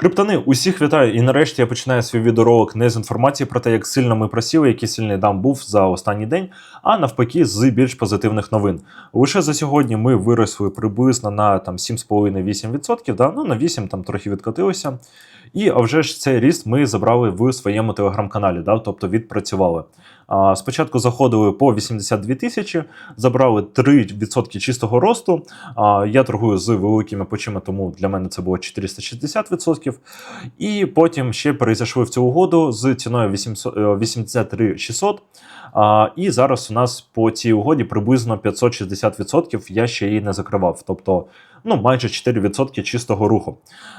Криптони, усіх вітаю, і нарешті я починаю свій відеоролик не з інформації про те, як сильно ми просіли, який сильний дам був за останній день, а навпаки, з більш позитивних новин. Лише за сьогодні ми виросли приблизно на там 7,5-8%, да? ну на 8 там трохи відкотилося. І а вже ж цей ріст ми забрали в своєму телеграм-каналі, да? тобто відпрацювали. А, спочатку заходили по 82 тисячі, забрали 3% чистого росту. А, я торгую з великими почими, тому для мене це було 460%. І потім ще перейшли в цю угоду з ціною 800, е, 83 600. А, і зараз у нас по цій угоді приблизно 560% я ще її не закривав. Тобто ну, майже 4% чистого руху.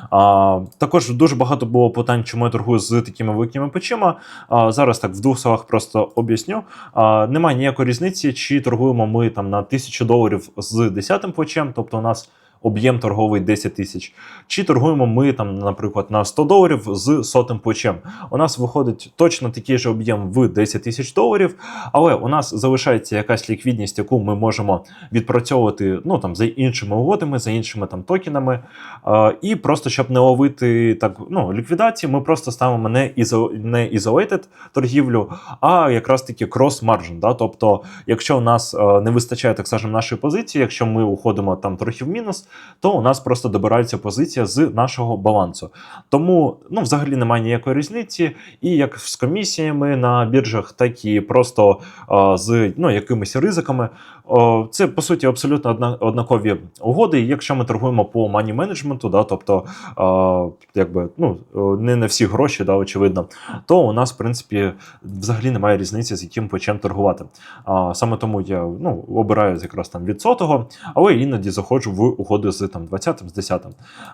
А, також дуже багато було питань, чому я торгую з такими великими печима. А, зараз так в двох словах просто об'ясню. А, немає ніякої різниці, чи торгуємо ми там на 1000 доларів з 10 плечем, тобто у нас. Об'єм торговий 10 тисяч. Чи торгуємо ми там, наприклад, на 100 доларів з сотим плечем. У нас виходить точно такий же об'єм в 10 тисяч доларів, але у нас залишається якась ліквідність, яку ми можемо відпрацьовувати ну там за іншими угодами, за іншими там токенами. Е, і просто щоб не ловити так ну, ліквідації, ми просто ставимо не ізо, не isolated торгівлю, а якраз таки cross margin. Да? Тобто, якщо у нас е, не вистачає, так скажемо, нашої позиції, якщо ми уходимо там трохи в мінус, то у нас просто добирається позиція з нашого балансу. Тому ну, взагалі немає ніякої різниці, і як з комісіями на біржах, так і просто е, з ну, якимись ризиками. Е, це по суті абсолютно одна, однакові угоди. І якщо ми торгуємо по мані менеджменту, да, тобто е, якби ну не на всі гроші, да, очевидно, то у нас в принципі взагалі немає різниці, з яким почем торгувати. А саме тому я ну, обираю якраз там від сотого, але іноді заходжу в угоди з там 20 з 10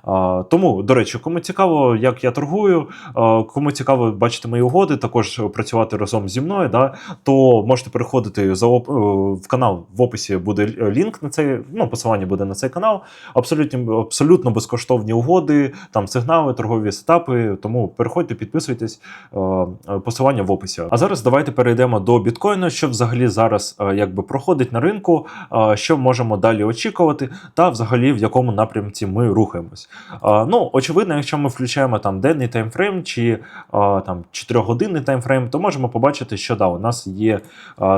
а, Тому, до речі, кому цікаво, як я торгую, кому цікаво бачити мої угоди, також працювати разом зі мною, да, то можете переходити за оп- е, в канал. В описі буде лінк на цей, ну, посилання буде на цей канал. Абсолютно, абсолютно безкоштовні угоди, там сигнали, торгові сетапи. Тому переходьте, підписуйтесь. е, е, Посилання в описі. А зараз давайте перейдемо до біткоїну, що взагалі зараз е, якби проходить на ринку, е, що можемо далі очікувати, та взагалі в якому напрямці ми рухаємось. Е, Ну, очевидно, якщо ми включаємо там денний таймфрейм чи е, там 4-годинний таймфрейм, то можемо побачити, що да, у нас є е,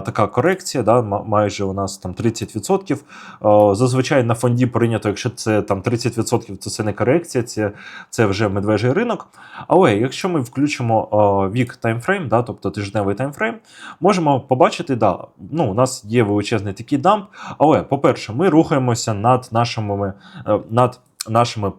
така корекція, да, майже у нас там 30%. Е, Зазвичай на фонді прийнято, якщо це там 30%, то це не корекція, це, це вже медвежий ринок. Але якщо ми включимо е, вік таймфрейм, да, тобто тижневий таймфрейм, можемо побачити, да, ну, у нас є величезний такий дамп. Але, по-перше, ми рухаємося над нашими е, над. Нашими е,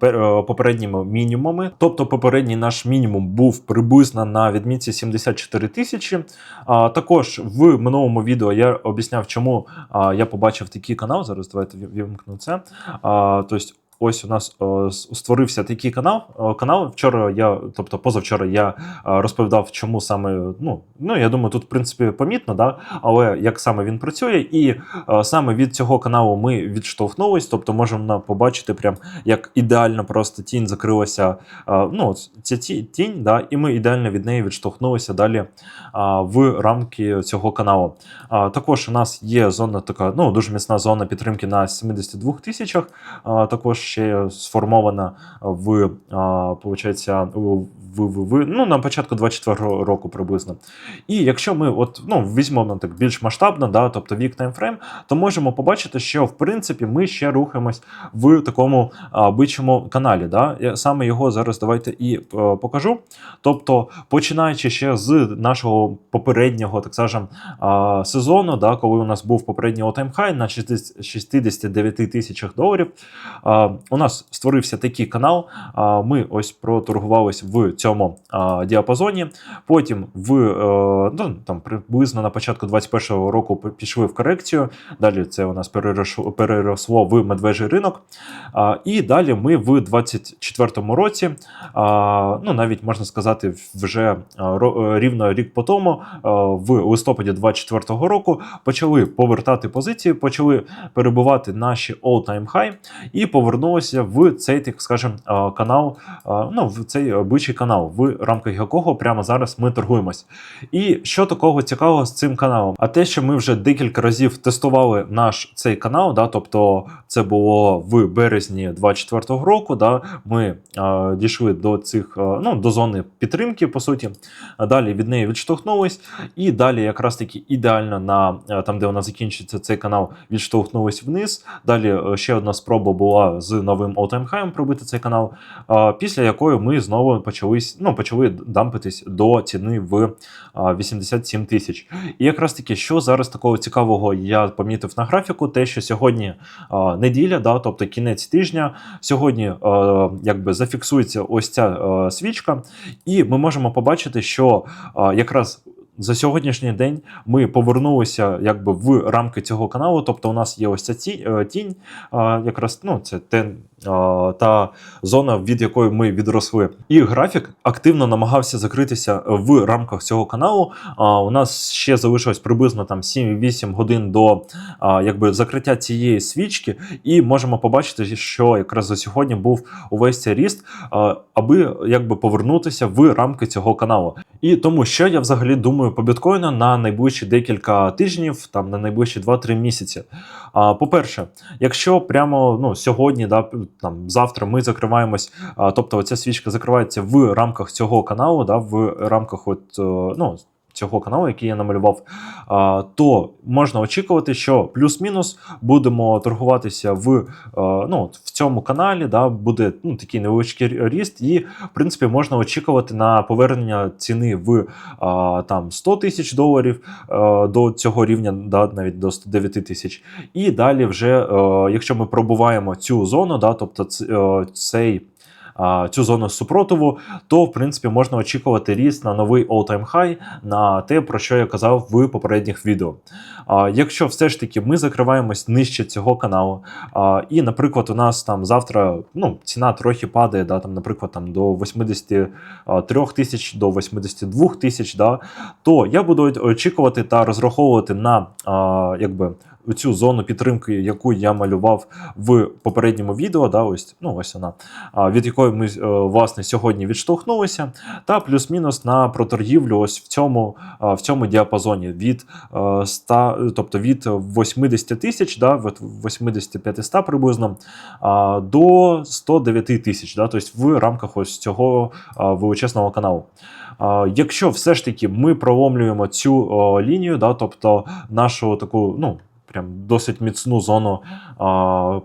попередніми мінімумами, тобто попередній наш мінімум був приблизно на відмітці 74 тисячі. Також в минулому відео я об'ясняв, чому я побачив такий канал. Зараз давайте вімкну це. Тобто, ось у нас о, створився такий канал. О, канал вчора я, тобто позавчора, я а, розповідав, чому саме. Ну, ну я думаю, тут в принципі помітно, да? але як саме він працює, і а, саме від цього каналу ми відштовхнулись, тобто можемо побачити, прям як ідеально просто тінь закрилася. а, Ну, ця тінь, да, і ми ідеально від неї відштовхнулися далі а, в рамки цього каналу. А, також у нас є зона така, ну дуже міцна зона підтримки на 72 тисячах. Також ще сформована в получається, в, в, в, ну, на початку 24-го року приблизно. І якщо ми от, ну, візьмемо так більш масштабно, да, тобто вік таймфрейм, то можемо побачити, що в принципі ми ще рухаємось в такому а, бичому каналі. Да? Саме його зараз давайте і е, покажу. Тобто, починаючи ще з нашого попереднього, так скажем, сезону, да, коли у нас був попередній all-time на 60 69 тисячах доларів, у нас створився такий канал. Ми ось проторгувались в цьому діапазоні. Потім в е, ну, там приблизно на початку 21-го року пішли в корекцію. Далі це у нас переросло, переросло в медвежий ринок. І далі ми в 24-му році, ну навіть можна сказати, вже е, рівно рік по тому, в листопаді 24-го року, почали повертати позиції, почали перебувати наші all-time high і повернули повернулися в цей, так скажем, канал, ну, в цей бичий канал, в рамках якого прямо зараз ми торгуємось. І що такого цікавого з цим каналом? А те, що ми вже декілька разів тестували наш цей канал, да, тобто це було в березні 24-го року. Да, ми а, дійшли до цих а, ну, до зони підтримки, по суті. Далі від неї відштовхнулись, і далі, якраз таки ідеально на е, там, де нас закінчиться цей канал, відштовхнулись вниз. Далі е, ще одна спроба була з новим all-time пробити цей канал. Після якої ми знову почались, ну, почали дампитись до ціни в 87 тисяч. І якраз таки, що зараз такого цікавого я помітив на графіку, те, що сьогодні неділя, да, тобто кінець тижня, сьогодні якби зафіксується ось ця свічка, і ми можемо побачити, що якраз. За сьогоднішній день ми повернулися якби в рамки цього каналу. Тобто, у нас є ось ця е, тінь, якраз ну це те, та зона, від якої ми відросли. І графік активно намагався закритися в рамках цього каналу. У нас ще залишилось приблизно там 7-8 годин до якби закриття цієї свічки, і можемо побачити, що якраз за сьогодні був увесь цей ріст, аби якби повернутися в рамки цього каналу. І тому, що я взагалі думаю по біткоїну на найближчі декілька тижнів, там на найближчі 2-3 місяці. По-перше, якщо прямо ну, сьогодні, да, там завтра ми закриваємось, тобто оця свічка закривається в рамках цього каналу, да, в рамках от, е, ну, цього каналу, який я намалював, то можна очікувати, що плюс-мінус будемо торгуватися в, ну, в цьому каналі, да, буде ну, такий невеличкий ріст, і в принципі можна очікувати на повернення ціни в там 100 тисяч доларів до цього рівня, да, навіть до 109 тисяч. І далі, вже, е, якщо ми пробуваємо цю зону, да, тобто е, цей. Цю зону супротиву, то в принципі можна очікувати ріст на новий all-time high, на те, про що я казав в попередніх відео. Якщо все ж таки ми закриваємось нижче цього каналу, і, наприклад, у нас там завтра ну, ціна трохи падає, да, там, наприклад, там до 83 тисяч до 82 тисяч, да, то я буду очікувати та розраховувати на якби. Цю зону підтримки, яку я малював в попередньому відео, да, ось ну ось вона, від якої ми е, власне сьогодні відштовхнулися, та плюс-мінус на проторгівлю ось в цьому в цьому діапазоні від е, 100, тобто від 80 тисяч, да, від 85-100 приблизно до 109 тисяч, да, тобто в рамках ось цього величезного каналу. Якщо все ж таки ми проломлюємо цю лінію, да, тобто нашу таку, ну прям досить міцну зону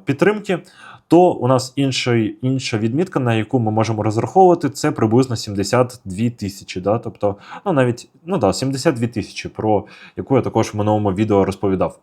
підтримки. То у нас інший, інша відмітка, на яку ми можемо розраховувати, це приблизно 72 тисячі. Да? Тобто, ну навіть ну да, 72 тисячі, про яку я також в минулому відео розповідав.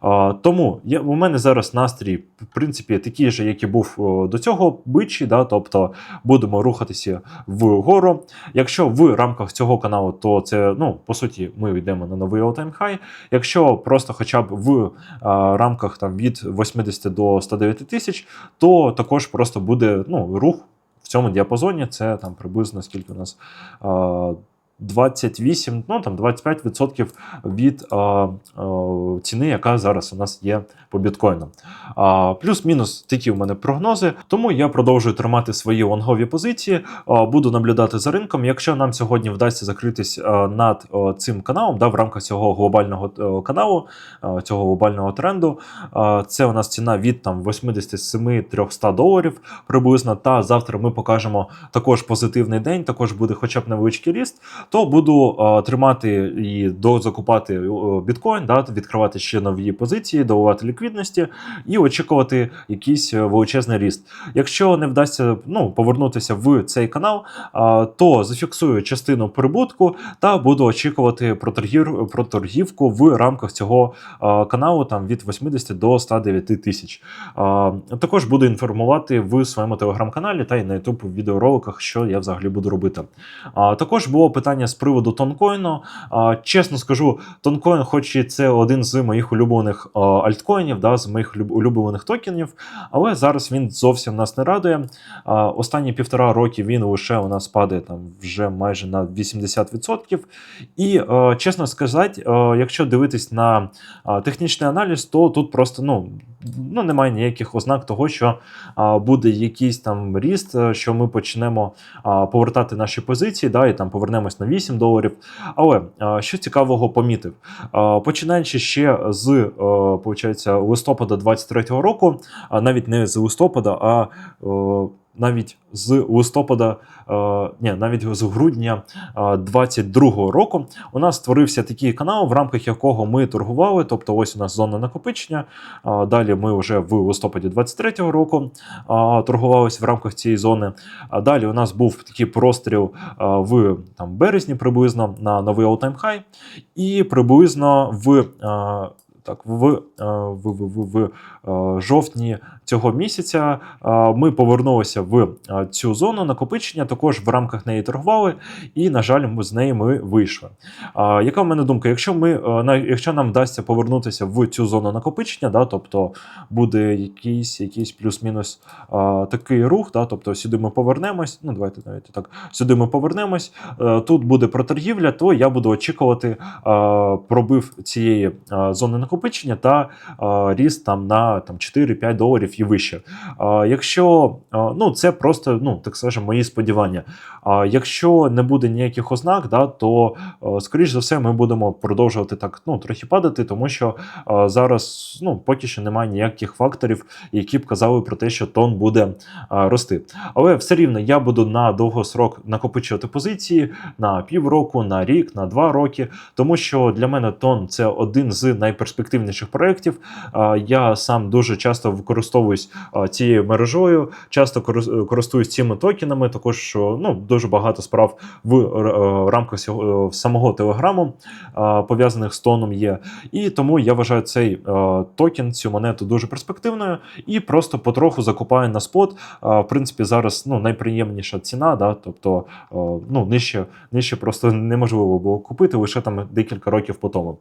А, тому я, у мене зараз настрій, в принципі, такий же, як і був до цього бичі, да? тобто будемо рухатися вгору. Якщо в рамках цього каналу, то це, ну, по суті, ми йдемо на новий all-time high. Якщо просто хоча б в а, рамках там, від 80 до 109 тисяч, то також просто буде ну, рух в цьому діапазоні. Це там приблизно скільки у нас. А, 28, ну там 25% від а, а, ціни, яка зараз у нас є по біткоїнам. А, плюс-мінус такі в мене прогнози. Тому я продовжую тримати свої лонгові позиції. А, буду наблюдати за ринком. Якщо нам сьогодні вдасться закритись а, над а, цим каналом, да, в рамках цього глобального а, каналу, а, цього глобального тренду, а, це у нас ціна від там 87 300 доларів приблизно. Та завтра ми покажемо також позитивний день, також буде хоча б невеличкий ріст то буду е, тримати і дозакупати е, біткоін, да, відкривати ще нові позиції, доливати ліквідності і очікувати якийсь е, величезний ріст. Якщо не вдасться ну, повернутися в цей канал, то зафіксую частину прибутку та буду очікувати проторгів, проторгівку в рамках цього каналу там від 80 до 109 тисяч. Також буду інформувати в своєму телеграм-каналі та й на youtube відеороликах, що я взагалі буду робити. Також було питання питання з приводу тонкоїну. Чесно скажу, тонкоін, хоч і це один з моїх улюблених альткоїнів, да, з моїх люб- улюблених токенів, але зараз він зовсім нас не радує. Останні півтора роки він лише у нас падає там вже майже на 80%. І чесно сказати, якщо дивитись на технічний аналіз, то тут просто ну, ну немає ніяких ознак того, що буде якийсь там ріст, е, що ми почнемо повертати наші позиції, да, і там повернемось на 8 доларів. Але що цікавого помітив, починаючи ще з е, листопада 23-го року, а навіть не з листопада, а е, навіть з листопада, е, ні, навіть з грудня 22-го року у нас створився такий канал, в рамках якого ми торгували. Тобто, ось у нас зона накопичення. Далі ми вже в листопаді 23-го року торгувалися в рамках цієї зони. А далі у нас був такий простріл а, в там, березні приблизно на новий all-time high. І приблизно в. Так, в, е, в, в, в, в е, жовтні цього місяця ми повернулися в цю зону накопичення, також в рамках неї торгували, і, на жаль, ми- з неї ми вийшли. Яка в мене думка? Якщо ми якщо нам вдасться повернутися в цю зону накопичення, да, тобто буде якийсь, якийсь плюс-мінус такий рух, да, тобто сюди ми повернемось. Ну, давайте навіть так. Сюди ми повернемось. е, Тут буде проторгівля, то я буду очікувати пробив цієї зони накопичення та ріст там на там 4-5 доларів і вище. А, Якщо а, ну це просто, ну так скажемо, мої сподівання. А якщо не буде ніяких ознак, да, то скоріш за все ми будемо продовжувати так ну трохи падати, тому що е, зараз ну поки що немає ніяких факторів, які б казали про те, що тон буде е, рости. Але все рівно я буду на довгосрок накопичувати позиції на півроку, на рік, на два роки, тому що для мене тон це один з найперспективніших проєктів. Я сам дуже часто використовуюсь е, цією мережою, часто е, користуюсь цими токенами. Також ну дуже багато справ в е, рамках самого телеграму пов'язаних з тоном є. І тому я вважаю цей токен, цю монету дуже перспективною і просто потроху закупаю на спот. В принципі, зараз ну, найприємніша ціна, да, тобто ну, нижче, нижче просто неможливо було купити лише там декілька років по тому.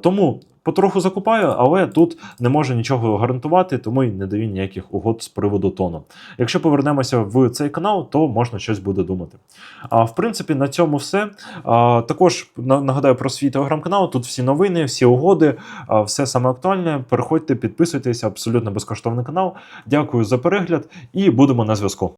Тому. Потроху закупаю, але тут не можу нічого гарантувати, тому й не даю ніяких угод з приводу тону. Якщо повернемося в цей канал, то можна щось буде думати. А в принципі, на цьому все. А, також нагадаю про свій телеграм-канал. Тут всі новини, всі угоди, а, все саме актуальне. Переходьте, підписуйтесь, абсолютно безкоштовний канал. Дякую за перегляд і будемо на зв'язку.